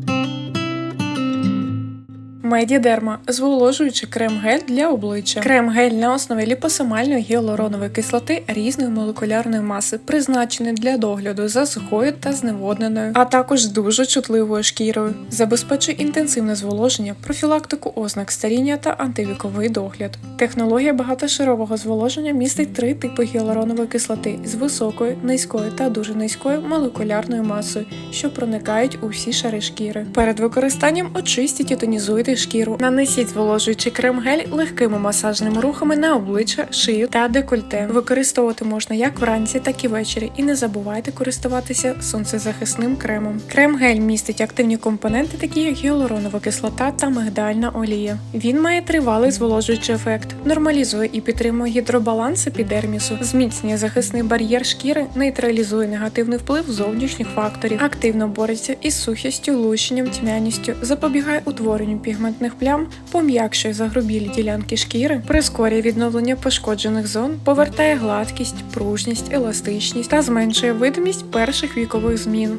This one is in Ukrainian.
thank you. Медіадерма зволожуючий крем-гель для обличчя. Крем-гель на основі ліпосомальної гіалуронової кислоти різної молекулярної маси, призначений для догляду за сухою та зневодненою, а також дуже чутливою шкірою. Забезпечує інтенсивне зволоження, профілактику ознак старіння та антивіковий догляд. Технологія багатошарового зволоження містить три типи гіалуронової кислоти з високою, низькою та дуже низькою молекулярною масою, що проникають у всі шари шкіри. Перед використанням очистіть і тонізуйте шкіру. Нанесіть зволожуючий крем-гель легкими масажними рухами на обличчя, шию та декольте. Використовувати можна як вранці, так і ввечері. І не забувайте користуватися сонцезахисним кремом. Крем-гель містить активні компоненти, такі як гіалуронова кислота та мигдальна олія. Він має тривалий зволожуючий ефект, нормалізує і підтримує гідробаланс епідермісу, зміцнює захисний бар'єр шкіри, нейтралізує негативний вплив зовнішніх факторів, активно бореться із сухістю, лущенням, тьмяністю, запобігає утворенню пігментних плям, пом'якшує загрубілі ділянки шкіри, прискорює відновлення пошкоджених зон, повертає гладкість, пружність, еластичність та зменшує видимість перших вікових змін.